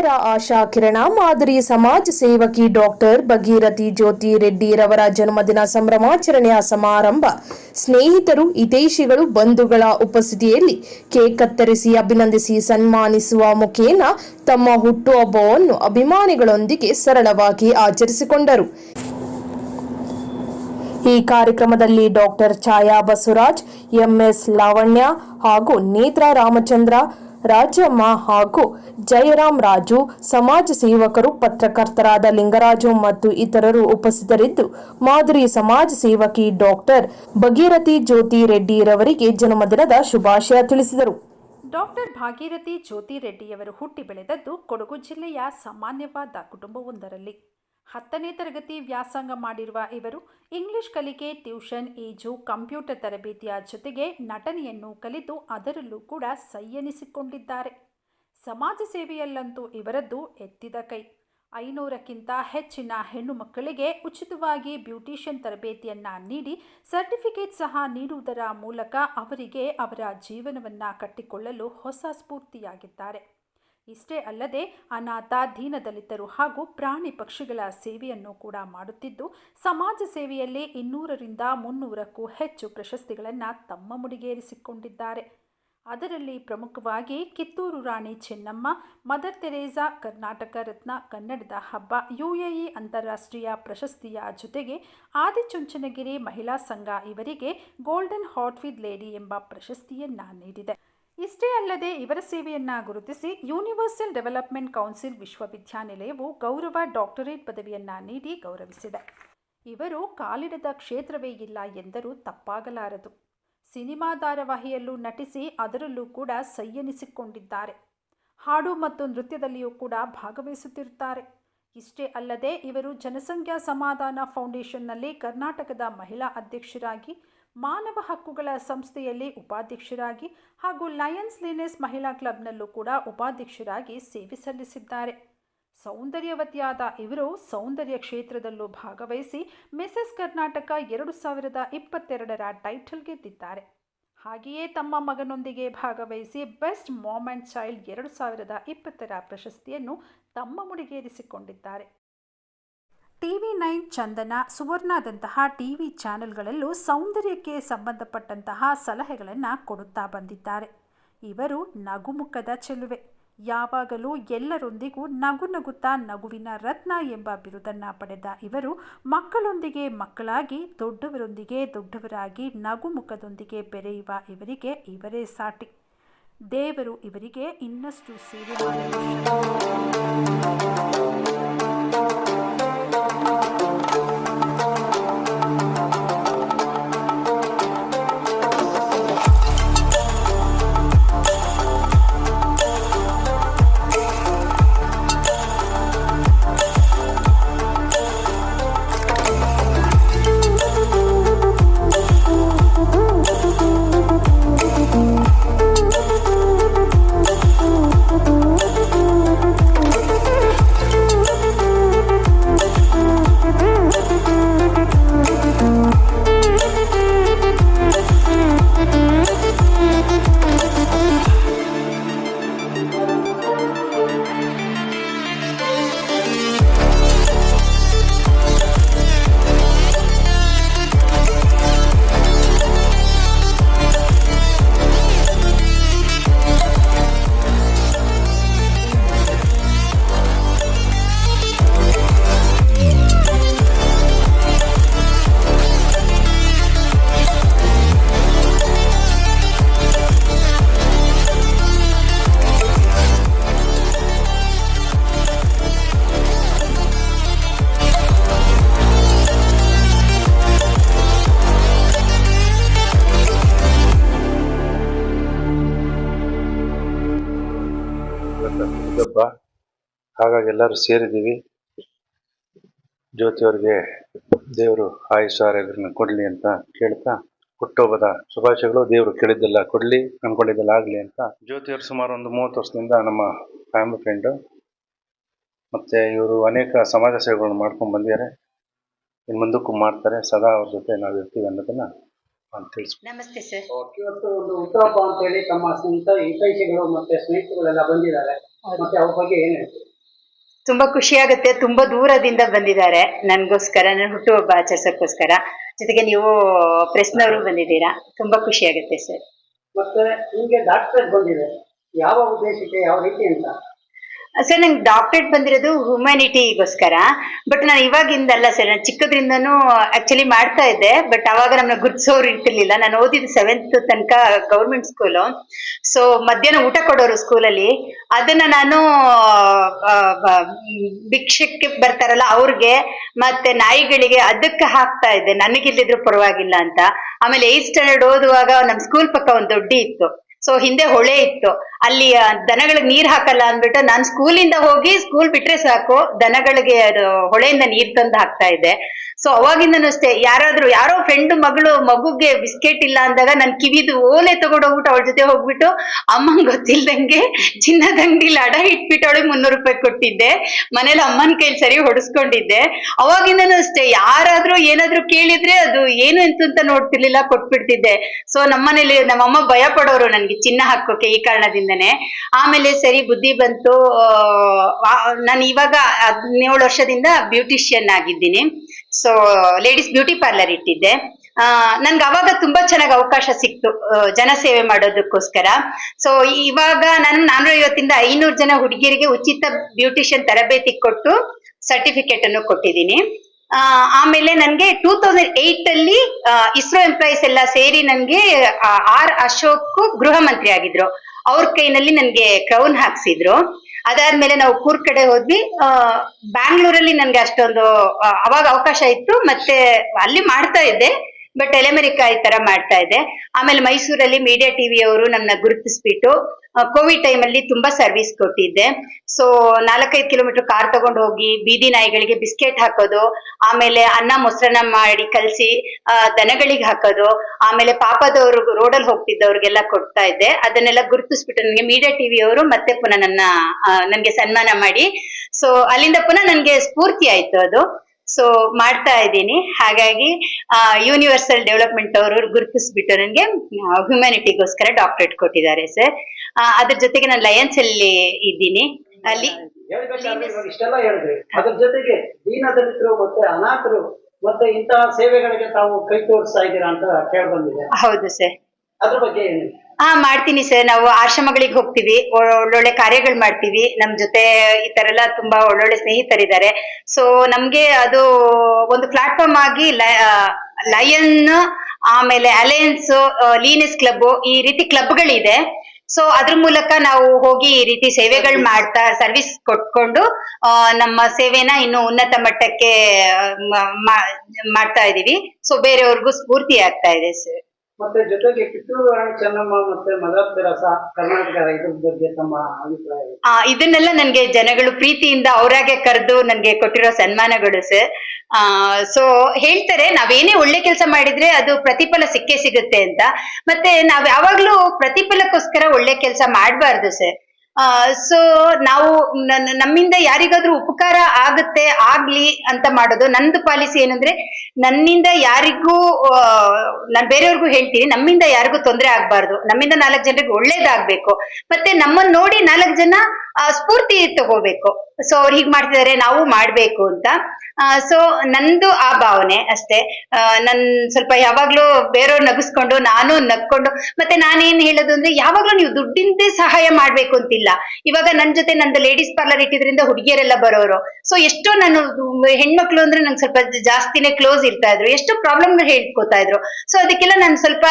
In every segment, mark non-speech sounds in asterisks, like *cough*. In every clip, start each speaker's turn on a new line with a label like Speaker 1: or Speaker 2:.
Speaker 1: ಮಹಿಳೆಯರ ಆಶಾ ಕಿರಣ, ಮಾದರಿ ಸಮಾಜ ಸೇವಕಿ ಡಾಕ್ಟರ್ ಭಗೀರಥಿ ಜ್ಯೋತಿ ರೆಡ್ಡಿರವರ ಜನ್ಮದಿನ ಸಂಭ್ರಮಾಚರಣೆಯ ಸಮಾರಂಭ. ಸ್ನೇಹಿತರು, ಹಿತೈಷಿಗಳು, ಬಂಧುಗಳ ಉಪಸ್ಥಿತಿಯಲ್ಲಿ ಕೇಕ್ ಕತ್ತರಿಸಿ ಅಭಿನಂದಿಸಿ ಸನ್ಮಾನಿಸುವ ಮುಖೇನ ತಮ್ಮ ಹುಟ್ಟುಹಬ್ಬವನ್ನು ಅಭಿಮಾನಿಗಳೊಂದಿಗೆ ಸರಳವಾಗಿ ಆಚರಿಸಿಕೊಂಡರು. ಈ ಕಾರ್ಯಕ್ರಮದಲ್ಲಿ ಡಾಕ್ಟರ್ ಛಾಯಾ ಬಸವರಾಜ್, ಎಂಎಸ್ ಲಾವಣ್ಯ ಹಾಗೂ ನೇತ್ರ ರಾಮಚಂದ್ರ ರಾಜಮ್ಮ ಹಾಗೂ ಜಯರಾಮ್ ರಾಜು, ಸಮಾಜ ಸೇವಕರು, ಪತ್ರಕರ್ತರಾದ ಲಿಂಗರಾಜು ಮತ್ತು ಇತರರು ಉಪಸ್ಥಿತರಿದ್ದು, ಮಾದರಿ ಸಮಾಜ ಸೇವಕಿ ಡಾಕ್ಟರ್ ಭಗೀರಥಿ ಜ್ಯೋತಿ ರೆಡ್ಡಿರವರಿಗೆ ಜನ್ಮದಿನದ ಶುಭಾಶಯ ತಿಳಿಸಿದರು.
Speaker 2: ಡಾಕ್ಟರ್ ಭಾಗೀರಥಿ ಜ್ಯೋತಿ ರೆಡ್ಡಿಯವರು ಹುಟ್ಟಿ ಬೆಳೆದದ್ದು ಕೊಡಗು ಜಿಲ್ಲೆಯ ಸಾಮಾನ್ಯವಾದ ಕುಟುಂಬವೊಂದರಲ್ಲಿ. ಹತ್ತನೇ ತರಗತಿ ವ್ಯಾಸಂಗ ಮಾಡಿರುವ ಇವರು ಇಂಗ್ಲಿಷ್ ಕಲಿಕೆ, ಟ್ಯೂಷನ್, ಈಜು, ಕಂಪ್ಯೂಟರ್ ತರಬೇತಿಯ ಜೊತೆಗೆ ನಟನೆಯನ್ನು ಕಲಿತು ಅದರಲ್ಲೂ ಕೂಡ ಸೈಯನಿಸಿಕೊಂಡಿದ್ದಾರೆ. ಸಮಾಜ ಸೇವೆಯಲ್ಲಂತೂ ಇವರದ್ದು ಎತ್ತಿದ ಕೈ. ಐನೂರಕ್ಕಿಂತ ಹೆಚ್ಚಿನ ಹೆಣ್ಣು ಮಕ್ಕಳಿಗೆ ಉಚಿತವಾಗಿ ಬ್ಯೂಟಿಷಿಯನ್ ತರಬೇತಿಯನ್ನು ನೀಡಿ ಸರ್ಟಿಫಿಕೇಟ್ ಸಹ ನೀಡುವುದರ ಮೂಲಕ ಅವರಿಗೆ ಅವರ ಜೀವನವನ್ನು ಕಟ್ಟಿಕೊಳ್ಳಲು ಹೊಸ ಸ್ಫೂರ್ತಿಯಾಗಿದ್ದಾರೆ. ಇಷ್ಟೇ ಅಲ್ಲದೆ ಅನಾಥ ದೀನದಲಿತರು ಹಾಗೂ ಪ್ರಾಣಿ ಪಕ್ಷಿಗಳ ಸೇವೆಯನ್ನು ಕೂಡ ಮಾಡುತ್ತಿದ್ದು, ಸಮಾಜ ಸೇವೆಯಲ್ಲಿ ಇನ್ನೂರರಿಂದ ಮುನ್ನೂರಕ್ಕೂ ಹೆಚ್ಚು ಪ್ರಶಸ್ತಿಗಳನ್ನು ತಮ್ಮ ಮುಡಿಗೇರಿಸಿಕೊಂಡಿದ್ದಾರೆ. ಅದರಲ್ಲಿ ಪ್ರಮುಖವಾಗಿ ಕಿತ್ತೂರು ರಾಣಿ ಚೆನ್ನಮ್ಮ, ಮದರ್ ತೆರೇಸಾ ಕರ್ನಾಟಕ ರತ್ನ ಕನ್ನಡದ ಹಬ್ಬ, ಯುಎಇ ಅಂತಾರಾಷ್ಟ್ರೀಯ ಪ್ರಶಸ್ತಿಯ ಜೊತೆಗೆ ಆದಿಚುಂಚನಗಿರಿ ಮಹಿಳಾ ಸಂಘ ಇವರಿಗೆ ಗೋಲ್ಡನ್ ಹಾಟ್ ವಿದ್ ಲೇಡಿ ಎಂಬ ಪ್ರಶಸ್ತಿಯನ್ನು ನೀಡಿದೆ. ಇಷ್ಟೇ ಅಲ್ಲದೆ ಇವರ ಸೇವೆಯನ್ನು ಗುರುತಿಸಿ ಯೂನಿವರ್ಸಲ್ ಡೆವಲಪ್ಮೆಂಟ್ ಕೌನ್ಸಿಲ್ ವಿಶ್ವವಿದ್ಯಾನಿಲಯವು ಗೌರವ ಡಾಕ್ಟರೇಟ್ ಪದವಿಯನ್ನು ನೀಡಿ ಗೌರವಿಸಿದೆ. ಇವರು ಕಾಲಿಡದ ಕ್ಷೇತ್ರವೇ ಇಲ್ಲ ಎಂದರೂ ತಪ್ಪಾಗಲಾರದು. ಸಿನಿಮಾ ಧಾರಾವಾಹಿಯಲ್ಲೂ ನಟಿಸಿ ಅದರಲ್ಲೂ ಕೂಡ ಸೈಯನಿಸಿಕೊಂಡಿದ್ದಾರೆ. ಹಾಡು ಮತ್ತು ನೃತ್ಯದಲ್ಲಿಯೂ ಕೂಡ ಭಾಗವಹಿಸುತ್ತಿರುತ್ತಾರೆ. ಇಷ್ಟೇ ಅಲ್ಲದೆ ಇವರು ಜನಸಂಖ್ಯಾ ಸಮಾಧಾನ ಫೌಂಡೇಶನ್ನಲ್ಲಿ ಕರ್ನಾಟಕದ ಮಹಿಳಾ ಅಧ್ಯಕ್ಷರಾಗಿ ಮಾನವ ಹಕ್ಕುಗಳ ಸಂಸ್ಥೆಯಲ್ಲಿ ಉಪಾಧ್ಯಕ್ಷರಾಗಿ ಹಾಗೂ ಲಯನ್ಸ್ ಲಿನೆಸ್ ಮಹಿಳಾ ಕ್ಲಬ್ನಲ್ಲೂ ಕೂಡ ಉಪಾಧ್ಯಕ್ಷರಾಗಿ ಸೇವೆ ಸಲ್ಲಿಸಿದ್ದಾರೆ. ಸೌಂದರ್ಯವತಿಯಾದ ಇವರು ಸೌಂದರ್ಯ ಕ್ಷೇತ್ರದಲ್ಲೂ ಭಾಗವಹಿಸಿ ಮಿಸಸ್ ಕರ್ನಾಟಕ ಎರಡು ಸಾವಿರದ ಇಪ್ಪತ್ತೆರಡರ ಟೈಟಲ್ ಗೆದ್ದಿದ್ದಾರೆ. ಹಾಗೆಯೇ ತಮ್ಮ ಮಗನೊಂದಿಗೆ ಭಾಗವಹಿಸಿ ಬೆಸ್ಟ್ ಮಾಮ್ ಆ್ಯಂಡ್ ಚೈಲ್ಡ್ ಎರಡು ಸಾವಿರದ ಇಪ್ಪತ್ತರ ಪ್ರಶಸ್ತಿಯನ್ನು ತಮ್ಮ ಮುಡಿಗೇರಿಸಿಕೊಂಡಿದ್ದಾರೆ. ಟಿವಿ ನೈನ್ ಚಂದನ, ಸುವರ್ಣದಂತಹ ಟಿವಿ ಚಾನೆಲ್ಗಳಲ್ಲೂ ಸೌಂದರ್ಯಕ್ಕೆ ಸಂಬಂಧಪಟ್ಟಂತಹ ಸಲಹೆಗಳನ್ನು ಕೊಡುತ್ತಾ ಬಂದಿದ್ದಾರೆ. ಇವರು ನಗುಮುಖದ ಚೆಲುವೆ. ಯಾವಾಗಲೂ ಎಲ್ಲರೊಂದಿಗೂ ನಗು ನಗುತ್ತಾ ನಗುವಿನ ರತ್ನ ಎಂಬ ಬಿರುದನ್ನು ಪಡೆದ ಇವರು ಮಕ್ಕಳೊಂದಿಗೆ ಮಕ್ಕಳಾಗಿ, ದೊಡ್ಡವರೊಂದಿಗೆ ದೊಡ್ಡವರಾಗಿ, ನಗುಮುಖದೊಂದಿಗೆ ಬೆರೆಯುವ ಇವರಿಗೆ ಇವರೇ ಸಾಟಿ. ದೇವರು ಇವರಿಗೆ ಇನ್ನಷ್ಟು ಸೇವೆ
Speaker 3: ಹಬ್ಬ ಹಾಗಾಗಿ ಎಲ್ಲರೂ ಸೇರಿದ್ದೀವಿ. ಜ್ಯೋತಿಯವ್ರಿಗೆ ದೇವರು ಆಯುಷ್ ಆರೋಗ್ಯನ ಕೊಡಲಿ ಅಂತ ಕೇಳ್ತಾ ಹುಟ್ಟುಹಬ್ಬದ ಶುಭಾಶಯಗಳು. ದೇವರು ಕೇಳಿದ್ದೆಲ್ಲ ಕೊಡಲಿ ಅನ್ಕೊಂಡಿದ್ದೆಲ್ಲ ಆಗಲಿ ಅಂತ. ಜ್ಯೋತಿಯವರು ಸುಮಾರು ಒಂದು ಮೂವತ್ತು ವರ್ಷದಿಂದ ನಮ್ಮ ಫ್ಯಾಮಿಲಿ ಫ್ರೆಂಡು ಮತ್ತು ಇವರು ಅನೇಕ ಸಮಾಜ ಸೇವೆಗಳನ್ನ ಮಾಡ್ಕೊಂಡು ಬಂದಿದ್ದಾರೆ. ಇನ್ನು ಮುಂದಕ್ಕೂ ಮಾಡ್ತಾರೆ. ಸದಾ ಅವ್ರ ಜೊತೆ ನಾವು ಇರ್ತೀವಿ ಅನ್ನೋದನ್ನ
Speaker 4: ನಮಸ್ತೆ ಸರ್.
Speaker 5: ಇವತ್ತು ಒಂದು ಹುಟ್ಟುಹಬ್ಬ ಅಂತ ಹೇಳಿ ತಮ್ಮ ಸ್ನೇಹಿತ ಹಿತೈಷಿಗಳು ಮತ್ತೆ ಸ್ನೇಹಿತರುಗಳೆಲ್ಲ ಬಂದಿದ್ದಾರೆ. ಮತ್ತೆ ಅವ್ರ ಬಗ್ಗೆ ಏನ್ ಹೇಳ್ತೀರಿ?
Speaker 4: ತುಂಬಾ ಖುಷಿ ಆಗುತ್ತೆ. ತುಂಬಾ ದೂರದಿಂದ ಬಂದಿದ್ದಾರೆ. ನನ್ಗೋಸ್ಕರ ನನ್ನ ಹುಟ್ಟುಹಬ್ಬ ಆಚರಿಸೋಕ್ಕೋಸ್ಕರ. ಜೊತೆಗೆ ನೀವು ಪ್ರೆಸ್ನವರು ಬಂದಿದ್ದೀರಾ. ತುಂಬಾ ಖುಷಿ ಆಗುತ್ತೆ ಸರ್.
Speaker 5: ಮತ್ತೆ ನಿಮ್ಗೆ ಡಾಕ್ಟರ್ ಬಂದಿದೆ. ಯಾವ ಉದ್ದೇಶಕ್ಕೆ ಯಾವ ರೀತಿ ಅಂತ?
Speaker 4: ಸರ್, ನಂಗೆ ಡಾಕ್ಟರೇಟ್ ಬಂದಿರೋದು ಹ್ಯುಮ್ಯಾನಿಟಿಗೋಸ್ಕರ ಬಟ್ ನಾನು ಇವಾಗಿಂದಲ್ಲ ಸರ್, ನಾನು ಚಿಕ್ಕದ್ರಿಂದನೂ ಆಕ್ಚುಲಿ ಮಾಡ್ತಾ ಇದ್ದೆ. ಬಟ್ ಅವಾಗ ನಮ್ಮನ್ನ ಗುರ್ತಿಸೋರು ಇರ್ತಿರ್ಲಿಲ್ಲ. ನಾನು ಓದಿದ್ದು ಸೆವೆಂತ್ ತನಕ ಗೌರ್ಮೆಂಟ್ ಸ್ಕೂಲು ಸೊ ಮಧ್ಯಾಹ್ನ ಊಟ ಕೊಡೋರು ಸ್ಕೂಲಲ್ಲಿ ಅದನ್ನ ನಾನು ಭಿಕ್ಷಕ್ಕೆ ಬರ್ತಾರಲ್ಲ ಅವ್ರಿಗೆ, ಮತ್ತೆ ನಾಯಿಗಳಿಗೆ ಅದಕ್ಕೆ ಹಾಕ್ತಾ ಇದ್ದೆ. ನನಗಿಲ್ಲಿದ್ರು ಪರವಾಗಿಲ್ಲ ಅಂತ. ಆಮೇಲೆ ಏಯ್ತ್ ಸ್ಟ್ಯಾಂಡರ್ಡ್ ಓದುವಾಗ ನಮ್ ಸ್ಕೂಲ್ ಪಕ್ಕ ಒಂದು ದೊಡ್ಡಿ ಇತ್ತು. ಸೊ ಹಿಂದೆ ಹೊಳೆ ಇತ್ತು. ಅಲ್ಲಿ ದನಗಳಿಗೆ ನೀರ್ ಹಾಕಲ್ಲ ಅಂದ್ಬಿಟ್ಟು ನಾನ್ ಸ್ಕೂಲಿಂದ ಹೋಗಿ ಸ್ಕೂಲ್ ಬಿಟ್ರೆ ಸಾಕು, ದನಗಳಿಗೆ ಅದು ಹೊಳೆಯಿಂದ ನೀರ್ ತಂದು ಹಾಕ್ತಾ ಇದ್ದೆ. ಸೊ ಅವಾಗಿಂದನೂ ಅಷ್ಟೇ, ಯಾರಾದ್ರೂ, ಯಾರೋ ಫ್ರೆಂಡ್ ಮಗಳು, ಮಗುಗೆ ಬಿಸ್ಕೆಟ್ ಇಲ್ಲ ಅಂದಾಗ ನನ್ ಕಿವಿದು ಓಲೆ ತಗೊಂಡೋಗ್ಬಿಟ್ಟು ಅವಳ ಜೊತೆ ಹೋಗ್ಬಿಟ್ಟು, ಅಮ್ಮಂಗ್ ಗೊತ್ತಿಲ್ದಂಗೆ ಚಿನ್ನದ ಅಂಗಡಿಲಿ ಅಡ ಇಟ್ಬಿಟ್ಟು ಅವಳಿಗೆ ಮುನ್ನೂರು ರೂಪಾಯಿ ಕೊಟ್ಟಿದ್ದೆ. ಮನೇಲಿ ಅಮ್ಮನ ಕೈಲಿ ಸರಿ ಹೊಡಿಸ್ಕೊಂಡಿದ್ದೆ. ಅವಾಗಿಂದನೂ ಅಷ್ಟೇ, ಯಾರಾದ್ರೂ ಏನಾದ್ರೂ ಕೇಳಿದ್ರೆ ಅದು ಏನು ಅಂತ ನೋಡ್ತಿರ್ಲಿಲ್ಲ, ಕೊಟ್ಬಿಡ್ತಿದ್ದೆ. ಸೊ ನಮ್ಮನೇಲಿ, ನಮ್ಮಮ್ಮ ಭಯ ಪಡೋರು ನನ್ಗೆ ಚಿನ್ನ ಹಾಕೋಕೆ ಈ ಆಮೇಲೆ ಸರಿ, ಬುದ್ಧಿ ಬಂತು ನಾನು ಇವಾಗ ಹದಿನೇಳು ವರ್ಷದಿಂದ ಬ್ಯೂಟಿಷಿಯನ್ ಆಗಿದ್ದೀನಿ. ಸೊ ಲೇಡೀಸ್ ಬ್ಯೂಟಿ ಪಾರ್ಲರ್ ಇಟ್ಟಿದ್ದೆ. ನನ್ಗೆ ಅವಾಗ ತುಂಬಾ ಚೆನ್ನಾಗಿ ಅವಕಾಶ ಸಿಕ್ತು ಜನ ಜನಸೇವೆ ಮಾಡೋದಕ್ಕೋಸ್ಕರ. ಸೊ ಇವಾಗ ನಾನು ನಾನೂರ ಐವತ್ತಿಂದ ಐನೂರು ಜನ ಹುಡುಗಿಯರಿಗೆ ಉಚಿತ ಬ್ಯೂಟಿಷಿಯನ್ ತರಬೇತಿ ಕೊಟ್ಟು ಸರ್ಟಿಫಿಕೇಟ್ ಅನ್ನು ಕೊಟ್ಟಿದ್ದೀನಿ. ಆಮೇಲೆ ನನಗೆ ಟೂ ತೌಸಂಡ್ ಏಟ್ ಅಲ್ಲಿ ಇಸ್ರೋ ಎಂಪ್ಲಾಯೀಸ್ ಎಲ್ಲ ಸೇರಿ ನನಗೆ ಆರ್ ಅಶೋಕ್ ಗೃಹ ಮಂತ್ರಿ ಆಗಿದ್ರು. ಅವ್ರ ಕೈನಲ್ಲಿ ನನ್ಗೆ ಕ್ರೌನ್ ಹಾಕ್ಸಿದ್ರು. ಅದಾದ್ಮೇಲೆ ನಾವು ಕೂರ್ ಕಡೆ ಹೋದ್ವಿ. ಬ್ಯಾಂಗ್ಳೂರಲ್ಲಿ ನನ್ಗೆ ಅಷ್ಟೊಂದು ಅವಾಗ ಅವಕಾಶ ಇತ್ತು. ಮತ್ತೆ ಅಲ್ಲಿ ಮಾಡ್ತಾ ಇದ್ದೆ. ಬಟ್ ಎಲೆಮೆರಿಕಾ ಈ ತರ ಮಾಡ್ತಾ ಇದೆ. ಆಮೇಲೆ ಮೈಸೂರಲ್ಲಿ ಮೀಡಿಯಾ ಟಿವಿ ಅವರು ನನ್ನ ಗುರುತಿಸ್ಬಿಟ್ಟು ಕೋವಿಡ್ ಟೈಮಲ್ಲಿ ತುಂಬಾ ಸರ್ವಿಸ್ ಕೊಟ್ಟಿದ್ದೆ. ಸೊ ನಾಲ್ಕೈದು ಕಿಲೋಮೀಟರ್ ಕಾರ್ ತಗೊಂಡು ಹೋಗಿ, ಬೀದಿ ನಾಯಿಗಳಿಗೆ ಬಿಸ್ಕೆಟ್ ಹಾಕೋದು, ಆಮೇಲೆ ಅನ್ನ ಮೊಸರನ್ನ ಮಾಡಿ ಕಲ್ಸಿ ದನಗಳಿಗೆ ಹಾಕೋದು, ಆಮೇಲೆ ಪಾಪದವರು ರೋಡಲ್ಲಿ ಹೋಗ್ತಿದ್ದವ್ರಿಗೆಲ್ಲ ಕೊಡ್ತಾ ಇದ್ದೆ. ಅದನ್ನೆಲ್ಲ ಗುರುತಿಸ್ಬಿಟ್ಟು ನನಗೆ ಮೀಡಿಯಾ ಟಿವಿ ಅವರು ಮತ್ತೆ ಪುನಃ ನನ್ನ ನನ್ಗೆ ಸನ್ಮಾನ ಮಾಡಿ. ಸೊ ಅಲ್ಲಿಂದ ಪುನಃ ನನ್ಗೆ ಸ್ಫೂರ್ತಿ ಆಯ್ತು ಅದು. ಸೊ ಮಾಡ್ತಾ ಇದ್ದೀನಿ. ಹಾಗಾಗಿ ಯೂನಿವರ್ಸಲ್ ಡೆವಲಪ್ಮೆಂಟ್ ಅವರು ಗುರುತಿಸ್ಬಿಟ್ಟು ನನಗೆ ಹ್ಯುಮ್ಯಾನಿಟಿಗೋಸ್ಕರ ಡಾಕ್ಟರೇಟ್ ಕೊಟ್ಟಿದ್ದಾರೆ ಸರ್ ಅದ್ರ ಜೊತೆಗೆ ನಾನು ಲಯನ್ಸ್ ಅಲ್ಲಿ ಇದ್ದೀನಿ. ಅಲ್ಲಿ
Speaker 5: ಇಷ್ಟೆಲ್ಲ ಹೇಳಿದ್ರಿ. ಅದ್ರ ಜೊತೆಗೆ ದೀನದಲಿತರು ಮತ್ತೆ ಅನಾಥರು ಮತ್ತೆ ಇಂತಹ ಸೇವೆಗಳಿಗೆ ತಾವು ಕೈ ತೋರಿಸ್ತಾ ಇದ್ದೀರಾ ಅಂತ ಕೇಳಿ ಬಂದಿದೆ.
Speaker 4: ಹೌದು ಸರ್
Speaker 5: ಅದ್ರ ಬಗ್ಗೆ ಏನು
Speaker 4: ಹಾ ಮಾಡ್ತೀನಿ ಸರ್. ನಾವು ಆಶ್ರಮಗಳಿಗೆ ಹೋಗ್ತೀವಿ. ಒಳ್ಳೊಳ್ಳೆ ಕಾರ್ಯಗಳು ಮಾಡ್ತೀವಿ. ನಮ್ ಜೊತೆ ಈ ತರ ಎಲ್ಲ ತುಂಬಾ ಒಳ್ಳೊಳ್ಳೆ ಸ್ನೇಹಿತರಿದ್ದಾರೆ. ಸೊ ನಮ್ಗೆ ಅದು ಒಂದು ಪ್ಲಾಟ್ಫಾರ್ಮ್ ಆಗಿ ಲಯನ್ ಆಮೇಲೆ ಅಲಯನ್ಸ್ ಲೀನೆಸ್ ಕ್ಲಬ್ ಈ ರೀತಿ ಕ್ಲಬ್ಗಳಿದೆ ಸೊ ಅದ್ರ ಮೂಲಕ ನಾವು ಹೋಗಿ ಈ ರೀತಿ ಸೇವೆಗಳು ಮಾಡ್ತಾ ಸರ್ವಿಸ್ ಕೊಟ್ಕೊಂಡು ನಮ್ಮ ಸೇವೆನ ಇನ್ನು ಉನ್ನತ ಮಟ್ಟಕ್ಕೆ ಮಾಡ್ತಾ ಇದೀವಿ. ಸೊ ಬೇರೆಯವ್ರಿಗೂ ಸ್ಫೂರ್ತಿ ಆಗ್ತಾ ಇದೆ, ಸರ್.
Speaker 5: ಮತ್ತೆ ಜೊತೆಗೆ ಕಿತ್ತೂರು ರಾಣಿ ಚೆನ್ನಮ್ಮ ಮತ್ತೆ ಮದರ್ ಕರ್ನಾಟಕ ಇದ್ರ ಬಗ್ಗೆ ತಮ್ಮ ಅಭಿಪ್ರಾಯ
Speaker 4: ಇದನ್ನೆಲ್ಲ ನನ್ಗೆ ಜನಗಳು ಪ್ರೀತಿಯಿಂದ ಅವರಾಗೆ ಕರೆದು ನನ್ಗೆ ಕೊಟ್ಟಿರೋ ಸನ್ಮಾನಗಳು ಸರ್. ಆ ಸೊ ಹೇಳ್ತಾರೆ, ನಾವೇನೇ ಒಳ್ಳೆ ಕೆಲಸ ಮಾಡಿದ್ರೆ ಅದು ಪ್ರತಿಫಲ ಸಿಕ್ಕೇ ಸಿಗುತ್ತೆ ಅಂತ. ಮತ್ತೆ ನಾವ್ ಯಾವಾಗ್ಲೂ ಪ್ರತಿಫಲಕ್ಕೋಸ್ಕರ ಒಳ್ಳೆ ಕೆಲಸ ಮಾಡಬಾರ್ದು ಸರ್. ಸೊ ನಾವು ನಮ್ಮಿಂದ ಯಾರಿಗಾದ್ರೂ ಉಪಕಾರ ಆಗುತ್ತೆ, ಆಗ್ಲಿ ಅಂತ ಮಾಡೋದು ನಂದು ಪಾಲಿಸಿ ಏನಂದ್ರೆ ನನ್ನಿಂದ ಯಾರಿಗೂ ನಾನು ಬೇರೆಯವ್ರಿಗೂ ಹೇಳ್ತೀನಿ, ನಮ್ಮಿಂದ ಯಾರಿಗೂ ತೊಂದರೆ ಆಗ್ಬಾರ್ದು. ನಮ್ಮಿಂದ ನಾಲ್ಕು ಜನರಿಗೆ ಒಳ್ಳೇದಾಗ್ಬೇಕು. ಮತ್ತೆ ನಮ್ಮನ್ನ ನೋಡಿ ನಾಲ್ಕು ಜನ ಸ್ಫೂರ್ತಿ ತಗೋಬೇಕು. ಸೊ ಅವ್ರು ಹೀಗ್ ಮಾಡ್ತಿದ್ದಾರೆ ನಾವು ಮಾಡ್ಬೇಕು ಅಂತ. ಸೊ ನಂದು ಆ ಭಾವನೆ ಅಷ್ಟೇ. ನನ್ ಸ್ವಲ್ಪ ಯಾವಾಗ್ಲೂ ಬೇರೆಯವ್ರು ನಗಿಸ್ಕೊಂಡು, ನಾನು ನಕ್ಕೊಂಡು ಮತ್ತೆ ನಾನೇನ್ ಹೇಳೋದು ಅಂದ್ರೆ ಯಾವಾಗ್ಲೂ ನೀವು ದುಡ್ಡಿಂದೆ ಸಹಾಯ ಮಾಡ್ಬೇಕು ಅಂತಿಲ್ಲ. ಇವಾಗ ನನ್ ಜೊತೆ ನಂದು ಲೇಡೀಸ್ ಪಾರ್ಲರ್ ಇಟ್ಟಿದ್ರಿಂದ ಹುಡುಗಿಯರೆಲ್ಲ ಬರೋರು. ಸೊ ಎಷ್ಟೋ ನಾನು ಹೆಣ್ಮಕ್ಳು ಅಂದ್ರೆ ನಂಗೆ ಸ್ವಲ್ಪ ಜಾಸ್ತಿನೇ ಕ್ಲೋಸ್ ಇರ್ತಾ ಇದ್ರು. ಎಷ್ಟೋ ಪ್ರಾಬ್ಲಮ್ ಹೇಳ್ಕೊತಾ ಇದ್ರು. ಸೊ ಅದಕ್ಕೆಲ್ಲ ನಾನು ಸ್ವಲ್ಪ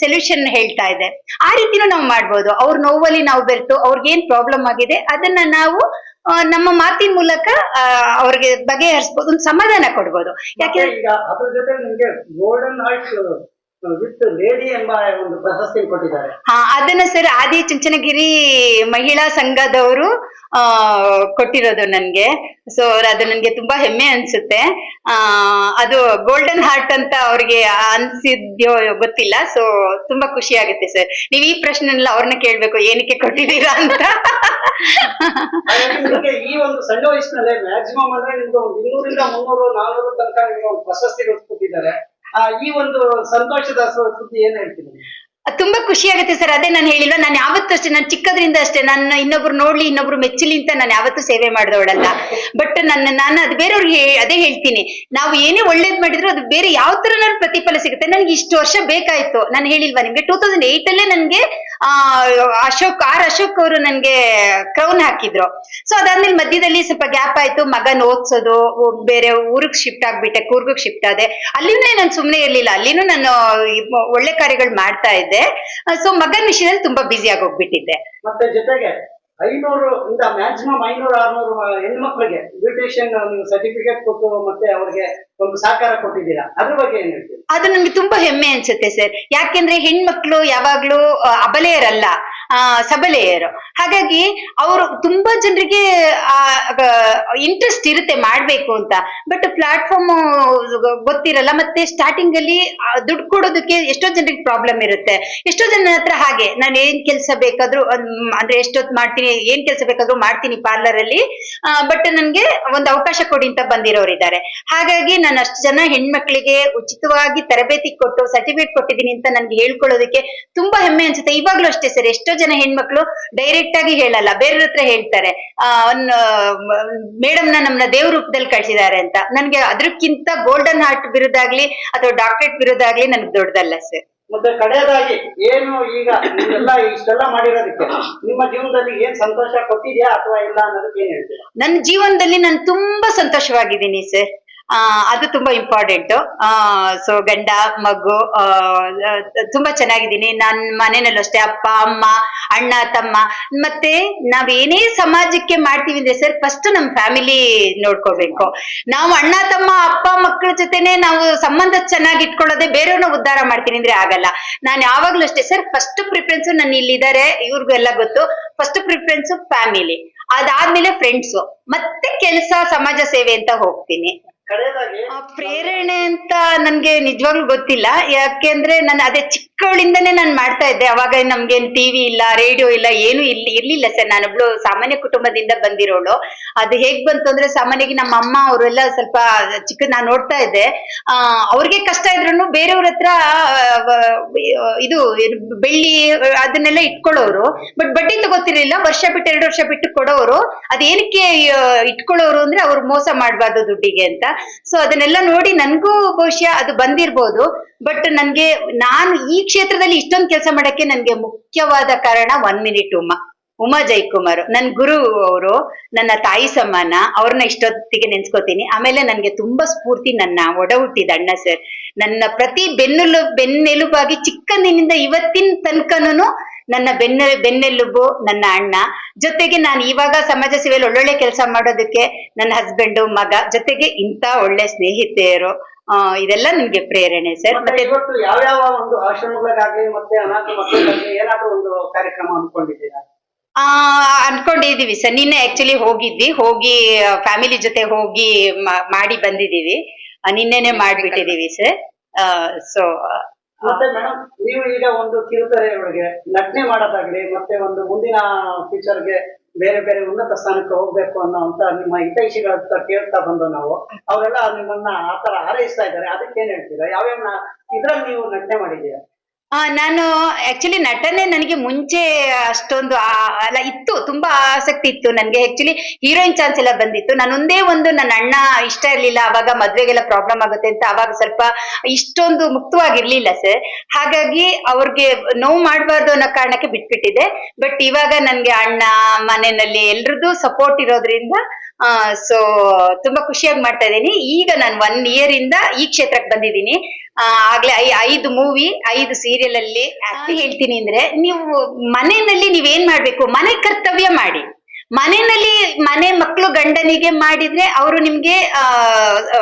Speaker 4: ಸೊಲ್ಯೂಷನ್ ಹೇಳ್ತಾ ಇದ್ದೆ. ಆ ರೀತಿನೂ ನಾವು ಮಾಡ್ಬೋದು. ಅವ್ರ ನೋವಲ್ಲಿ ನಾವು ಬೆರೆತು ಅವ್ರಿಗೆ ಏನ್ ಪ್ರಾಬ್ಲಮ್ ಆಗಿದೆ, ಅದನ್ನ ನಾವು ನಮ್ಮ ಮಾತಿನ ಮೂಲಕ ಅವ್ರಿಗೆ ಬಗೆಹರಿಸಬಹುದು ಒಂದು ಸಮಾಧಾನ ಕೊಡ್ಬೋದು.
Speaker 5: ಗೋಲ್ಡನ್ ಯಾಕೆ ವಿತ್ ಲೇಡಿ ಎಂಬ ಒಂದು ಪ್ರಶಸ್ತಿ ಕೊಟ್ಟಿದ್ದಾರೆ.
Speaker 4: ಹಾ ಅದನ್ನ ಸರ್ ಆದಿ ಚುಂಚನಗಿರಿ ಮಹಿಳಾ ಸಂಘದವರು ಆ ಕೊಟ್ಟಿರೋದು ನನ್ಗೆ. ಸೊ ಅದು ನನ್ಗೆ ತುಂಬಾ ಹೆಮ್ಮೆ ಅನ್ಸುತ್ತೆ. ಆ ಅದು ಗೋಲ್ಡನ್ ಹಾರ್ಟ್ ಅಂತ ಅವ್ರಿಗೆ ಅನ್ಸಿದ್ಯೋ ಗೊತ್ತಿಲ್ಲ. ಸೊ ತುಂಬಾ ಖುಷಿ ಆಗುತ್ತೆ ಸರ್. ನೀವ್ ಈ ಪ್ರಶ್ನೆಲ್ಲ ಅವ್ರನ್ನ ಕೇಳ್ಬೇಕು ಏನಕ್ಕೆ ಕೊಟ್ಟಿದ್ದೀರಾ ಅಂತ.
Speaker 5: ಈ ಒಂದು ಸಣ್ಣ ವಯಸ್ಸಿನಲ್ಲೇ ಮ್ಯಾಕ್ಸಿಮಮ್ ಅಂದ್ರೆ ನಿಮ್ಗೆ ಒಂದು ಇನ್ನೂರಿಂದ ಮುನ್ನೂರು ನಾನೂರು ತನಕ ನಿಮ್ಗೆ ಒಂದು ಪ್ರಶಸ್ತಿ ಕೊಟ್ಟಿದ್ದಾರೆ. ಈ ಒಂದು ಸಂತೋಷದ ಸುದ್ದಿ ಏನ್ ಹೇಳ್ತೀನಿ
Speaker 4: ತುಂಬಾ ಖುಷಿ ಆಗುತ್ತೆ ಸರ್. ಅದೇ ನಾನು ಹೇಳಿಲ್ವಾ, ನಾನು ಯಾವತ್ತೂ ಅಷ್ಟೇ, ನಾನು ಚಿಕ್ಕದ್ರಿಂದ ಅಷ್ಟೇ ನನ್ನ ಇನ್ನೊಬ್ರು ನೋಡ್ಲಿ, ಇನ್ನೊಬ್ರು ಮೆಚ್ಚಲಿ ಅಂತ ನಾನು ಯಾವತ್ತೂ ಸೇವೆ ಮಾಡಿದವಳಲ್ಲ. ಬಟ್ ನನ್ನ, ನಾನು ಅದು ಬೇರೆಯವ್ರಿಗೆ ಅದೇ ಹೇಳ್ತೀನಿ. ನಾವು ಏನೇ ಒಳ್ಳೇದ್ ಮಾಡಿದ್ರು ಅದು ಬೇರೆ ಯಾವ ತರ ನಾನು ಪ್ರತಿಫಲ ಸಿಗುತ್ತೆ. ನನಗೆ ಇಷ್ಟು ವರ್ಷ ಬೇಕಾಯ್ತು. ನಾನು ಹೇಳಿಲ್ವಾ ನಿಮ್ಗೆ? ಟೂ ತೌಸಂಡ್ ಏಟ್ ಅಲ್ಲೇ ನನ್ಗೆ ಆ, ಅಶೋಕ್, ಆರ್ ಅಶೋಕ್ ಅವರು ನನ್ಗೆ ಕ್ರೌನ್ ಹಾಕಿದ್ರು. ಸೊ ಅದಾದ್ಮೇಲೆ ಮಧ್ಯದಲ್ಲಿ ಸ್ವಲ್ಪ ಗ್ಯಾಪ್ ಆಯ್ತು. ಮಗನ್ ಓದ್ಸೋದು ಬೇರೆ ಊರಿಗೆ ಶಿಫ್ಟ್ ಆಗ್ಬಿಟ್ಟೆ ಕೂರ್ಗಕ್ ಶಿಫ್ಟ್ ಆದೆ. ಅಲ್ಲಿನೂ ನಾನು ಸುಮ್ನೆ ಇರ್ಲಿಲ್ಲ. ಅಲ್ಲಿನೂ ನಾನು ಒಳ್ಳೆ ಕಾರ್ಯಗಳು ಮಾಡ್ತಾ ಇದ್ದೆ. ಸೊ ಮಗನ್ ವಿಷಯದಲ್ಲಿ ತುಂಬಾ ಬ್ಯುಸಿ ಆಗಿ
Speaker 5: ಮತ್ತೆ ಜೊತೆಗೆ ಐನೂರು ಇಂದ ಮ್ಯಾಕ್ಸಿಮಮ್ ಐನೂರು ಆರ್ನೂರು ಹೆಣ್ಮಕ್ಳಿಗೆ ಬ್ಯೂಟಿಷಿಯನ್ ನೀವು ಸರ್ಟಿಫಿಕೇಟ್ ಕೊಟ್ಟು ಮತ್ತೆ ಅವ್ರಿಗೆ ಒಂದು ಸಹಕಾರ ಕೊಟ್ಟಿದ್ದೀರಾ? ಅದ್ರ ಬಗ್ಗೆ ಏನ್ ಹೇಳ್ತೀರಿ?
Speaker 4: ಅದು ನಮ್ಗೆ ತುಂಬಾ ಹೆಮ್ಮೆ ಅನ್ಸುತ್ತೆ ಸರ್. ಯಾಕೆಂದ್ರೆ ಹೆಣ್ಮಕ್ಳು ಯಾವಾಗ್ಲೂ ಅಬಲೆಯರಲ್ಲ. ಆ ಸಬಲೆಯರು. ಹಾಗಾಗಿ ಅವರು ತುಂಬಾ ಜನರಿಗೆ ಇಂಟ್ರೆಸ್ಟ್ ಇರುತ್ತೆ ಮಾಡ್ಬೇಕು ಅಂತ. ಬಟ್ ಪ್ಲಾಟ್ಫಾರ್ಮ್ ಗೊತ್ತಿರಲ್ಲ ಮತ್ತೆ ಸ್ಟಾರ್ಟಿಂಗ್ ಅಲ್ಲಿ ಆ, ದುಡ್ಡು ಕೊಡೋದಕ್ಕೆ ಎಷ್ಟೋ ಜನರಿಗೆ ಪ್ರಾಬ್ಲಮ್ ಇರುತ್ತೆ. ಎಷ್ಟೋ ಜನ ಹತ್ರ ಹಾಗೆ ನಾನು ಏನ್ ಕೆಲಸ ಬೇಕಾದ್ರೂ ಅಂದ್ರೆ ಎಷ್ಟೊತ್ತು ಮಾಡ್ತೀನಿ ಏನ್ ಕೆಲಸ ಬೇಕಾದ್ರೂ ಮಾಡ್ತೀನಿ ಪಾರ್ಲರ್ ಅಲ್ಲಿ. ಬಟ್ ನನ್ಗೆ ಒಂದು ಅವಕಾಶ ಕೊಡಿ ಅಂತ ಬಂದಿರೋರು ಇದ್ದಾರೆ. ಹಾಗಾಗಿ ನಾನು ಅಷ್ಟು ಜನ ಹೆಣ್ಮಕ್ಳಿಗೆ ಉಚಿತವಾಗಿ ತರಬೇತಿ ಕೊಟ್ಟು ಸರ್ಟಿಫಿಕೇಟ್ ಕೊಟ್ಟಿದ್ದೀನಿ ಅಂತ ನನ್ಗೆ ಹೇಳ್ಕೊಳ್ಳೋದಕ್ಕೆ ತುಂಬಾ ಹೆಮ್ಮೆ ಅನ್ಸುತ್ತೆ. ಇವಾಗ್ಲೂ ಅಷ್ಟೇ ಸರ್ ಎಷ್ಟೋ ಜನ ಹೆಣ್ಮಕ್ಳು ಡೈರೆಕ್ಟ್ ಆಗಿ ಹೇಳಲ್ಲ ಬೇರೆಯವ್ರ ಹತ್ರ ಹೇಳ್ತಾರೆ. ಮೇಡಮ್ನ ನಮ್ಮನ್ನ ದೇವ್ರ ರೂಪದಲ್ಲಿ ಕಳ್ಸಿದ್ದಾರೆ ಅಂತ. ನನ್ಗೆ ಅದಕ್ಕಿಂತ ಗೋಲ್ಡನ್ ಹಾರ್ಟ್ ಬಿರುದಾಗ್ಲಿ ಅಥವಾ ಡಾಕ್ಟರೇಟ್ ಬಿರುದಾಗ್ಲಿ ನನ್ಗೆ ದೊಡ್ಡದಲ್ಲ ಸರ್
Speaker 5: ಮತ್ತೆ ಕಡೆಯದಾಗಿ ಏನು ಈಗ ನೀವೆಲ್ಲ ಇಷ್ಟೆಲ್ಲ ಮಾಡಿರೋದಕ್ಕೆ ನಿಮ್ಮ ಜೀವನದಲ್ಲಿ ಏನ್ ಸಂತೋಷ ಕೊಟ್ಟಿದ್ಯಾ ಅಥವಾ ಇಲ್ಲ ಅನ್ನೋದಕ್ಕೆ ಏನ್ ಹೇಳ್ತೀರಾ?
Speaker 4: ನನ್ನ ಜೀವನದಲ್ಲಿ ನಾನು ತುಂಬಾ ಸಂತೋಷವಾಗಿದ್ದೀನಿ ಸರ್ ಆ ಅದು ತುಂಬಾ ಇಂಪಾರ್ಟೆಂಟ್ ಸೊ ಗಂಡ ಮಗು ಆ, ಆ, ತುಂಬಾ ಚೆನ್ನಾಗಿದ್ದೀನಿ. ನನ್ನ ಮನೆಯಲ್ಲೂ ಅಷ್ಟೇ ಅಪ್ಪ ಅಮ್ಮ ಅಣ್ಣ ತಮ್ಮ. ಮತ್ತೆ ನಾವೇನೇ ಸಮಾಜಕ್ಕೆ ಮಾಡ್ತೀವಿ ಅಂದ್ರೆ ಸರ್ ಫಸ್ಟ್ ನಮ್ ಫ್ಯಾಮಿಲಿ ನೋಡ್ಕೋಬೇಕು. ನಾವು ಅಣ್ಣ ತಮ್ಮ ಅಪ್ಪ ಮಕ್ಕಳ ಜೊತೆನೆ ನಾವು ಸಂಬಂಧ ಚೆನ್ನಾಗಿ ಇಟ್ಕೊಳ್ಳೋದೇ ಬೇರೆಯವ್ರನ್ನ ಉದ್ಧಾರ ಮಾಡ್ತೀನಿ ಅಂದ್ರೆ ಆಗಲ್ಲ. ನಾನು ಯಾವಾಗ್ಲೂ ಅಷ್ಟೇ ಸರ್ ಫಸ್ಟ್ ಪ್ರಿಫರೆನ್ಸ್ ನನ್ನ ಇಲ್ಲಿದ್ದಾರೆ ಇವ್ರಿಗೂ ಎಲ್ಲ ಗೊತ್ತು. ಫಸ್ಟ್ ಪ್ರಿಫರೆನ್ಸ್ ಫ್ಯಾಮಿಲಿ ಅದಾದ್ಮೇಲೆ ಫ್ರೆಂಡ್ಸು ಮತ್ತೆ ಕೆಲಸ ಸಮಾಜ ಸೇವೆ ಅಂತ ಹೋಗ್ತೀನಿ. ಆ, ಪ್ರೇರಣೆ ಅಂತ ನನ್ಗೆ ನಿಜವಾಗ್ಲೂ ಗೊತ್ತಿಲ್ಲ. ಯಾಕೆಂದ್ರೆ ನಾನು ಅದೇ ಚಿಕ್ಕವಳಿಂದನೇ ನಾನು ಮಾಡ್ತಾ ಇದ್ದೆ. ಅವಾಗ ನಮ್ಗೇನ್ ಟಿವಿ ಇಲ್ಲ ರೇಡಿಯೋ ಇಲ್ಲ ಏನು ಇಲ್ಲಿ ಇರ್ಲಿಲ್ಲ ಸರ್. ನಾನೊಬ್ಳು ಸಾಮಾನ್ಯ ಕುಟುಂಬದಿಂದ ಬಂದಿರೋಳು. ಅದು ಹೇಗ್ ಬಂತು ಅಂದ್ರೆ ಸಾಮಾನ್ಯವಾಗಿ ನಮ್ಮ ಅಮ್ಮ ಅವರೆಲ್ಲ ಸ್ವಲ್ಪ ಚಿಕ್ಕ ನಾನ್ ನೋಡ್ತಾ ಇದ್ದೆ. ಆ ಅವ್ರಿಗೆ ಕಷ್ಟ ಇದ್ರು ಬೇರೆಯವ್ರ ಹತ್ರ ಇದು ಬೆಳ್ಳಿ ಅದನ್ನೆಲ್ಲ ಇಟ್ಕೊಳ್ಳೋರು. ಬಟ್ ಬಡ್ಡಿ ತಗೋತಿರ್ಲಿಲ್ಲ. ವರ್ಷ ಬಿಟ್ಟು ಎರಡು ವರ್ಷ ಬಿಟ್ಟು ಕೊಡೋರು. ಅದೇನಕ್ಕೆ ಇಟ್ಕೊಳ್ಳೋರು ಅಂದ್ರೆ ಅವ್ರು ಮೋಸ ಮಾಡಬಾರ್ದು ದುಡ್ಡಿಗೆ ಅಂತ. ಸೊ ಅದನ್ನೆಲ್ಲ ನೋಡಿ ನನ್ಗೂ ಬಹುಶಃ ಅದು ಬಂದಿರ್ಬೋದು. ಬಟ್ ನನ್ಗೆ, ನಾನು ಈ ಕ್ಷೇತ್ರದಲ್ಲಿ ಇಷ್ಟೊಂದು ಕೆಲಸ ಮಾಡಕ್ಕೆ ನನ್ಗೆ ಮುಖ್ಯವಾದ ಕಾರಣ ಒನ್ ಮಿನಿಟ್ ಉಮಾ. ಉಮಾ ಜೈಕುಮಾರ್. ನನ್ ಗುರು ಅವರು, ನನ್ನ ತಾಯಿ ಸಮಾನ ಅವ್ರನ್ನ ಇಷ್ಟೊತ್ತಿಗೆ ನೆನ್ಸ್ಕೋತೀನಿ. ಆಮೇಲೆ ನನ್ಗೆ ತುಂಬಾ ಸ್ಫೂರ್ತಿ ನನ್ನ ಒಡ ಹುಟ್ಟಿದ ಅಣ್ಣ ಸರ್ ನನ್ನ ಪ್ರತಿ ಬೆನ್ನೆಲು, ಬೆನ್ನೆಲುಬಾಗಿ ಚಿಕ್ಕಂದಿನಿಂದ ಇವತ್ತಿನ ತನಕನೂ ನನ್ನ ಬೆನ್ನ ಬೆನ್ನೆಲುಬು ನನ್ನ ಅಣ್ಣ. ಜೊತೆಗೆ ನಾನು ಇವಾಗ ಸಮಾಜ ಸೇವೆಯಲ್ಲಿ ಒಳ್ಳೊಳ್ಳೆ ಕೆಲಸ ಮಾಡೋದಕ್ಕೆ ನನ್ನ ಹಸ್ಬೆಂಡು ಮಗ ಜೊತೆಗೆ ಇಂಥ ಒಳ್ಳೆ ಸ್ನೇಹಿತೆಯರು. ಆ, ಇದೆಲ್ಲ ನಿಮ್ಗೆ ಪ್ರೇರಣೆ ಸರ್.
Speaker 5: ಮತ್ತೆ ಇವತ್ತು ಯಾವ ಯಾವ ಒಂದು ಆಶ್ರಮಗಳಿಗಾಗ್ಲಿ ಮತ್ತೆ ಅನಾಥ ಮಕ್ಕಳಿಗಾಗ್ಲಿ ಏನಾದ್ರೂ ಒಂದು ಕಾರ್ಯಕ್ರಮ ಅನ್ಕೊಂಡಿದ್ದೀರಾ
Speaker 4: ಆ ಅನ್ಕೊಂಡಿದೀವಿ ಸರ್. ನಿನ್ನೆ ಆಕ್ಚುಲಿ ಹೋಗಿದ್ವಿ. ಹೋಗಿ ಫ್ಯಾಮಿಲಿ ಜೊತೆ ಹೋಗಿ ಮಾಡಿ ಬಂದಿದೀವಿ ನಿನ್ನೆನೆ ಮಾಡ್ಬಿಟ್ಟಿದೀವಿ ಸರ್. ಸೊ
Speaker 5: ಮತ್ತೆ ಮೇಡಮ್ ನೀವು ಈಗ ಒಂದು ಕಿರುತೆರೆಯೊಳಗೆ ನಟನೆ ಮಾಡೋದಾಗ್ಲಿ ಮತ್ತೆ ಒಂದು ಮುಂದಿನ ಫ್ಯೂಚರ್ಗೆ ಬೇರೆ ಬೇರೆ ಉನ್ನತ ಸ್ಥಾನಕ್ಕೆ ಹೋಗ್ಬೇಕು ಅನ್ನೋ ಅಂತ ನಿಮ್ಮ ಹಿತೈಷಿಗಳ ಹತ್ರ ಕೇಳ್ತಾ ಬಂದು ನಾವು ಅವರೆಲ್ಲ ನಿಮ್ಮನ್ನ ಆತರ ಹಾರೈಸ್ತಾ ಇದ್ದಾರೆ. ಅದಕ್ಕೆ ಏನ್ ಹೇಳ್ತೀರಾ? ಯಾವ್ಯಾವ ಇದ್ರಲ್ಲಿ ನೀವು ನಟನೆ ಮಾಡಿದ್ದೀರಾ?
Speaker 4: ಆ, ನಾನು ಆಕ್ಚುಲಿ ನಟನೆ ನನಗೆ ಮುಂಚೆ ಅಷ್ಟೊಂದು, ಆ- ಅಲ್ಲ, ಇತ್ತು, ತುಂಬಾ ಆಸಕ್ತಿ ಇತ್ತು ನನಗೆ. ಆಕ್ಚುಲಿ ಹೀರೋಯಿನ್ ಚಾನ್ಸ್ ಎಲ್ಲ ಬಂದಿತ್ತು. ನಾನು ಒಂದೇ ಒಂದು ನನ್ನ ಅಣ್ಣ ಇಷ್ಟ ಇರ್ಲಿಲ್ಲ, ಅವಾಗ ಮದ್ವೆಗೆಲ್ಲ ಪ್ರಾಬ್ಲಮ್ ಆಗುತ್ತೆ ಅಂತ ಅವಾಗ ಸ್ವಲ್ಪ ಇಷ್ಟೊಂದು ಮುಕ್ತವಾಗಿರ್ಲಿಲ್ಲ ಸರ್ ಹಾಗಾಗಿ ಅವ್ರಿಗೆ ನೋವು ಮಾಡಬಾರ್ದು ಅನ್ನೋ ಕಾರಣಕ್ಕೆ ಬಿಟ್ಬಿಟ್ಟಿದೆ ಬಟ್ ಇವಾಗ ನನ್ಗೆ ಅಣ್ಣ ಮನೆಯಲ್ಲಿ ಎಲ್ರದ್ದು ಸಪೋರ್ಟ್ ಇರೋದ್ರಿಂದ ಸೊ ತುಂಬಾ ಖುಷಿಯಾಗಿ ಮಾಡ್ತಾ ಇದ್ದೀನಿ. ಈಗ ನಾನು ಒನ್ ಇಯರ್ ಇಂದ ಈ ಕ್ಷೇತ್ರಕ್ಕೆ ಬಂದಿದ್ದೀನಿ. ಆ, ಆಗ್ಲೇ ಐ ಐದು ಮೂವಿ ಐದು ಸೀರಿಯಲ್ ಅಲ್ಲಿ ಹೇಳ್ತೀನಿ ಅಂದ್ರೆ ನೀವು ಮನೆಯಲ್ಲಿ ನೀವೇನ್ ಮಾಡ್ಬೇಕು? ಮನೆ ಕರ್ತವ್ಯ ಮಾಡಿ. ಮನೆಯಲ್ಲಿ ಮನೆ ಮಕ್ಕಳು ಗಂಡನಿಗೆ ಮಾಡಿದ್ರೆ ಅವರು ನಿಮ್ಗೆ ಆ ಆ,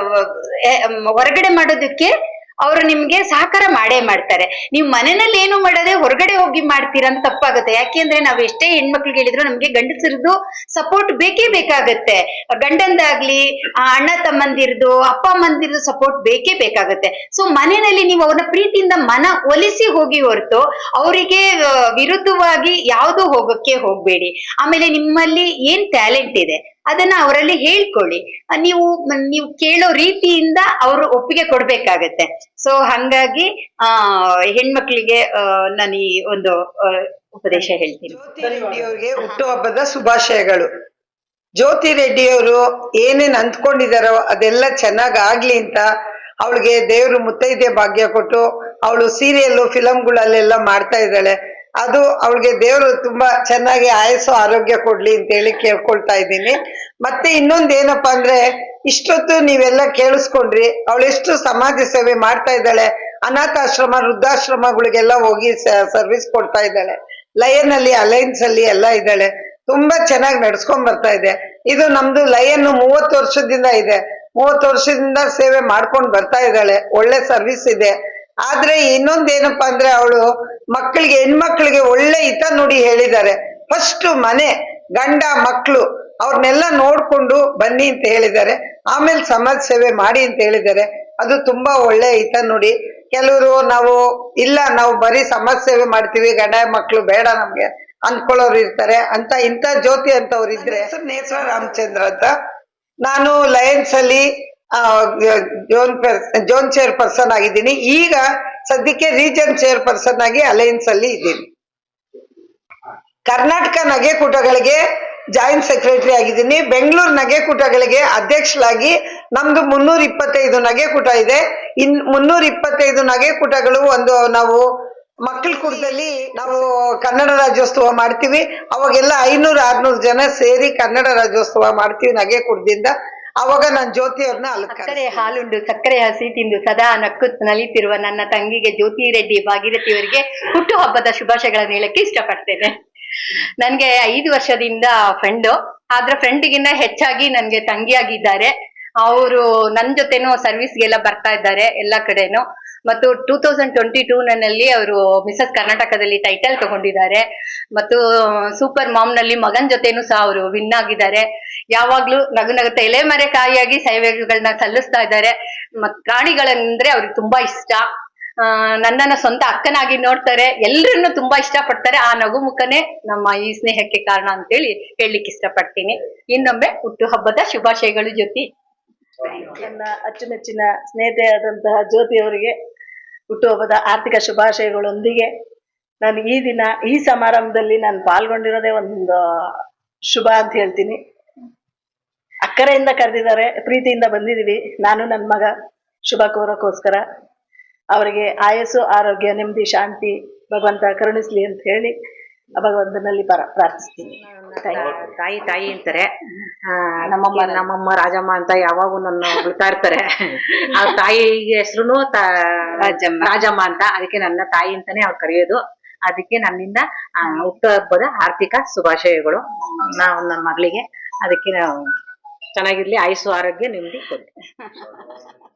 Speaker 4: ಹೊರಗಡೆ ಮಾಡೋದಕ್ಕೆ ಅವರು ನಿಮ್ಗೆ ಸಹಕಾರ ಮಾಡೇ ಮಾಡ್ತಾರೆ. ನೀವು ಮನೆಯಲ್ಲಿ ಏನು ಮಾಡದೆ ಹೊರಗಡೆ ಹೋಗಿ ಮಾಡ್ತೀರಾ ಅಂತ ತಪ್ಪಾಗುತ್ತೆ. ಯಾಕೆಂದ್ರೆ ನಾವು ಎಷ್ಟೇ ಹೆಣ್ಮಕ್ಳಿಗೆ ಹೇಳಿದ್ರು ನಮ್ಗೆ ಗಂಡಸರದು ಸಪೋರ್ಟ್ ಬೇಕೇ ಬೇಕಾಗತ್ತೆ. ಗಂಡಂದಾಗ್ಲಿ ಆ, ಅಣ್ಣ ತಮ್ಮಂದಿರ್ದು ಅಪ್ಪ ಅಮ್ಮಂದಿರ್ದು ಸಪೋರ್ಟ್ ಬೇಕೇ ಬೇಕಾಗುತ್ತೆ. ಸೊ ಮನೆಯಲ್ಲಿ ನೀವು ಅವ್ರನ್ನ ಪ್ರೀತಿಯಿಂದ ಮನ ಒಲಿಸಿ ಹೋಗಿ ಹೊರತು ಅವರಿಗೆ ವಿರುದ್ಧವಾಗಿ ಯಾವುದು ಹೋಗಕ್ಕೆ ಹೋಗ್ಬೇಡಿ. ಆಮೇಲೆ ನಿಮ್ಮಲ್ಲಿ ಏನ್ ಟ್ಯಾಲೆಂಟ್ ಇದೆ? ಅದನ್ನ ಅವರಲ್ಲಿ ಹೇಳ್ಕೊಳ್ಳಿ. ನೀವು ನೀವು ಕೇಳೋ ರೀತಿಯಿಂದ ಅವರು ಒಪ್ಪಿಗೆ ಕೊಡ್ಬೇಕಾಗತ್ತೆ. ಸೊ ಹಂಗಾಗಿ, ಆ, ಹೆಣ್ಮಕ್ಳಿಗೆ ನಾನು ಈ ಒಂದು ಉಪದೇಶ ಹೇಳ್ತೀನಿ.
Speaker 6: ರೆಡ್ಡಿಯವರಿಗೆ ಹುಟ್ಟುಹಬ್ಬದ ಶುಭಾಶಯಗಳು. ಜ್ಯೋತಿ ರೆಡ್ಡಿಯವರು ಏನೇನ್ ಅಂದ್ಕೊಂಡಿದಾರೋ ಅದೆಲ್ಲ ಚೆನ್ನಾಗ್ ಆಗ್ಲಿ ಅಂತ ಅವಳಿಗೆ ದೇವ್ರು ಮುತ್ತೈದೆ ಭಾಗ್ಯ ಕೊಟ್ಟು, ಅವಳು ಸೀರಿಯಲ್ ಫಿಲಂಗಳಲ್ಲೆಲ್ಲ ಮಾಡ್ತಾ ಇದ್ದಾಳೆ. ಅದು ಅವಳಿಗೆ ದೇವರು ತುಂಬಾ ಚೆನ್ನಾಗಿ ಆಯಸ್ಸು, ಆರೋಗ್ಯ ಕೊಡ್ಲಿ ಅಂತ ಹೇಳಿ ಕೇಳ್ಕೊಳ್ತಾ ಇದ್ದೀನಿ. ಮತ್ತೆ ಇನ್ನೊಂದ್ ಏನಪ್ಪಾ ಅಂದ್ರೆ, ಇಷ್ಟೊತ್ತು ನೀವೆಲ್ಲ ಕೇಳಿಸ್ಕೊಂಡ್ರಿ, ಅವಳು ಎಷ್ಟು ಸಮಾಜ ಸೇವೆ ಮಾಡ್ತಾ ಇದ್ದಾಳೆ, ಅನಾಥಾಶ್ರಮ, ವೃದ್ಧಾಶ್ರಮಗಳಿಗೆಲ್ಲ ಹೋಗಿ ಸರ್ವಿಸ್ ಕೊಡ್ತಾ ಇದ್ದಾಳೆ. ಲಯನ್ ಅಲ್ಲಿ ಅಲೈನ್ಸ್ ಅಲ್ಲಿ ಎಲ್ಲ ಇದ್ದಾಳೆ. ತುಂಬಾ ಚೆನ್ನಾಗಿ ನಡ್ಸ್ಕೊಂಡ್ ಬರ್ತಾ ಇದೆ. ಇದು ನಮ್ದು ಲಯನ್ ಮೂವತ್ತು ವರ್ಷದಿಂದ ಇದೆ. ಮೂವತ್ತು ವರ್ಷದಿಂದ ಸೇವೆ ಮಾಡ್ಕೊಂಡು ಬರ್ತಾ ಇದ್ದಾಳೆ. ಒಳ್ಳೆ ಸರ್ವಿಸ್ ಇದೆ. ಆದ್ರೆ ಇನ್ನೊಂದೇನಪ್ಪಾ ಅಂದ್ರೆ ಅವಳು ಮಕ್ಕಳಿಗೆ ಹೆಣ್ಮಕ್ಳಿಗೆ ಒಳ್ಳೆ ಹಿತ ನುಡಿ ಹೇಳಿದ್ದಾರೆ. ಫಸ್ಟ್ ಮನೆ ಗಂಡ ಮಕ್ಕಳು ಅವ್ರನ್ನೆಲ್ಲ ನೋಡ್ಕೊಂಡು ಬನ್ನಿ ಅಂತ ಹೇಳಿದ್ದಾರೆ. ಆಮೇಲೆ ಸಮಾಜ ಸೇವೆ ಮಾಡಿ ಅಂತ ಹೇಳಿದ್ದಾರೆ. ಅದು ತುಂಬಾ ಒಳ್ಳೆ ಹಿತ ನುಡಿ. ಕೆಲವರು ನಾವು ಇಲ್ಲ ನಾವು ಬರೀ ಸಮಾಜ ಸೇವೆ ಮಾಡ್ತೀವಿ ಗಂಡ ಮಕ್ಕಳು ಬೇಡ ನಮ್ಗೆ ಅನ್ಕೊಳ್ಳೋರು ಇರ್ತಾರೆ ಅಂತ ಇಂಥ ಜ್ಯೋತಿ ಅಂತವ್ರು ಇದ್ರೆ ಹೆಸರು ನೇಸ್ವ ರಾಮಚಂದ್ರ ಅಂತ. ನಾನು ಲಯನ್ಸ್ ಅಲ್ಲಿ ಜೋನ್ ಜೋನ್ ಚೇರ್ ಪರ್ಸನ್ ಆಗಿದ್ದೀನಿ. ಈಗ ಸದ್ಯಕ್ಕೆ ರೀಜನ್ ಚೇರ್ ಪರ್ಸನ್ ಆಗಿ ಅಲಯನ್ಸ್ ಅಲ್ಲಿ ಇದ್ದೀನಿ. ಕರ್ನಾಟಕ ನಗೆಕೂಟಗಳಿಗೆ ಜಾಯಿಂಟ್ ಸೆಕ್ರೆಟರಿ ಆಗಿದ್ದೀನಿ. ಬೆಂಗಳೂರು ನಗೆಕೂಟಗಳಿಗೆ ಅಧ್ಯಕ್ಷರಾಗಿ ನಮ್ದು ಮುನ್ನೂರ ಇಪ್ಪತ್ತೈದು ನಗೆಕೂಟ ಇದೆ. ಇನ್, ಮುನ್ನೂರ ಇಪ್ಪತ್ತೈದು ನಗೆಕೂಟಗಳು ಒಂದು ನಾವು ಮಕ್ಕಳ ಕೂಟದಲ್ಲಿ ನಾವು ಕನ್ನಡ ರಾಜ್ಯೋತ್ಸವ ಮಾಡ್ತೀವಿ. ಅವಾಗೆಲ್ಲ ಐನೂರು, ಆರ್ನೂರು ಜನ ಸೇರಿ ಕನ್ನಡ ರಾಜ್ಯೋತ್ಸವ ಮಾಡ್ತೀವಿ ನಗೆಕೂಟದಿಂದ ಅವಾಗ ನಾನು ಜ್ಯೋತಿ ಅವ್ರನ್ನ
Speaker 4: ಸಕ್ಕರೆ ಹಾಲುಂಡು ಸಕ್ಕರೆ ಹಸಿ ತಿಂದು ಸದಾ ನಕ್ಕು ನಲಿತಿರುವ ನನ್ನ ತಂಗಿಗೆ ಜ್ಯೋತಿ ರೆಡ್ಡಿ ಭಾಗೀರಥಿಯವರಿಗೆ ಹುಟ್ಟುಹಬ್ಬದ ಶುಭಾಶಯಗಳನ್ನು ಹೇಳಕ್ಕೆ ಇಷ್ಟಪಡ್ತೇನೆ. ನನ್ಗೆ ಐದು ವರ್ಷದಿಂದ ಫ್ರೆಂಡು ಆದ್ರೆ ಫ್ರೆಂಡ್ಗಿನ್ನ ಹೆಚ್ಚಾಗಿ ನನ್ಗೆ ತಂಗಿಯಾಗಿದ್ದಾರೆ. ಅವರು ನನ್ ಜೊತೆನೂ ಸರ್ವಿಸ್ಗೆಲ್ಲ ಬರ್ತಾ ಇದ್ದಾರೆ ಎಲ್ಲ ಕಡೆನೂ. ಮತ್ತು ಟೂ ತೌಸಂಡ್ ಟ್ವೆಂಟಿ ಟೂ ನಲ್ಲಿ ಅವರು ಮಿಸಸ್ ಕರ್ನಾಟಕದಲ್ಲಿ ಟೈಟಲ್ ತಗೊಂಡಿದ್ದಾರೆ. ಮತ್ತು ಸೂಪರ್ ಮಾಮ್ನಲ್ಲಿ ಮಗನ್ ಜೊತೆನೂ ಸಹ ಅವರು ವಿನ್ ಆಗಿದ್ದಾರೆ. ಯಾವಾಗ್ಲೂ ನಗು ನಗುತ್ತಾ ಎಲೆ ಮರೆ ಕಾಯಿಯಾಗಿ ಸೇವೆಗಳನ್ನ ಸಲ್ಲಿಸ್ತಾ ಇದ್ದಾರೆ. ಮತ್ ಪ್ರಾಣಿಗಳಂದ್ರೆ ಅವ್ರಿಗೆ ತುಂಬಾ ಇಷ್ಟ. ಆ, ನನ್ನನ್ನ ಸ್ವಂತ ಅಕ್ಕನಾಗಿ ನೋಡ್ತಾರೆ. ಎಲ್ರನ್ನು ತುಂಬಾ ಇಷ್ಟಪಡ್ತಾರೆ. ಆ ನಗು ಮುಖನೇ ನಮ್ಮ ಈ ಸ್ನೇಹಕ್ಕೆ ಕಾರಣ ಅಂತೇಳಿ ಹೇಳಲಿಕ್ಕೆ ಇಷ್ಟಪಡ್ತೀನಿ. ಇನ್ನೊಮ್ಮೆ ಹುಟ್ಟುಹಬ್ಬದ ಶುಭಾಶಯಗಳು ಜೊತೆ
Speaker 7: ನನ್ನ ಅಚ್ಚುಮೆಚ್ಚಿನ ಸ್ನೇಹಿತೆಯಾದಂತಹ ಜ್ಯೋತಿಯವರಿಗೆ ಹುಟ್ಟುಹಬ್ಬದ ಆರ್ಥಿಕ ಶುಭಾಶಯಗಳೊಂದಿಗೆ ನಾನು ಈ ದಿನ, ಈ ಸಮಾರಂಭದಲ್ಲಿ ನಾನು ಪಾಲ್ಗೊಂಡಿರೋದೇ ಒಂದು ಶುಭ ಅಂತ ಹೇಳ್ತೀನಿ. ಅಕ್ಕರೆಯಿಂದ ಕರೆದಿದ್ದಾರೆ, ಪ್ರೀತಿಯಿಂದ ಬಂದಿದ್ದೀವಿ. ನಾನು ನನ್ನ ಮಗ, ಶುಭ ಕೋರೋಕ್ಕೋಸ್ಕರ. ಅವರಿಗೆ ಆಯಸ್ಸು, ಆರೋಗ್ಯ, ನೆಮ್ಮದಿ, ಶಾಂತಿ, ಭಗವಂತ ಕರುಣಿಸ್ಲಿ ಅಂತ ಹೇಳಿ ಭಗವಂತನಲ್ಲಿ ಪರ ಪ್ರಾರ್ಥಿಸ್ತೀನಿ.
Speaker 8: ತಾಯಿ. ತಾಯಿ ಅಂತಾರೆ. ನಮ್ಮಮ್ಮ ನಮ್ಮಮ್ಮ ರಾಜಮ್ಮ ಅಂತ ಯಾವಾಗೂ ನನ್ನ ಬಿಡ್ತಾ ಇರ್ತಾರೆ. ಆ ತಾಯಿ ಹೆಸರು
Speaker 4: ರಾಜಮ್ಮ.
Speaker 8: ರಾಜಮ್ಮ ಅಂತ. ಅದಕ್ಕೆ ನನ್ನ ತಾಯಿ ಅಂತಾನೆ ಅವ್ರು ಕರೆಯೋದು. ಅದಕ್ಕೆ ನನ್ನಿಂದ ಹುಟ್ಟು ಹಬ್ಬದ ಆರ್ಥಿಕ ಶುಭಾಶಯಗಳು. ನಾವು ನನ್ನ ಮಗಳಿಗೆ. ಅದಕ್ಕೆ ನಾವು ಚೆನ್ನಾಗಿರ್ಲಿ. ಆಯುಸ್ಸು ಆರೋಗ್ಯ ನಿಮ್ದು ಕೊಡಿ. *laughs*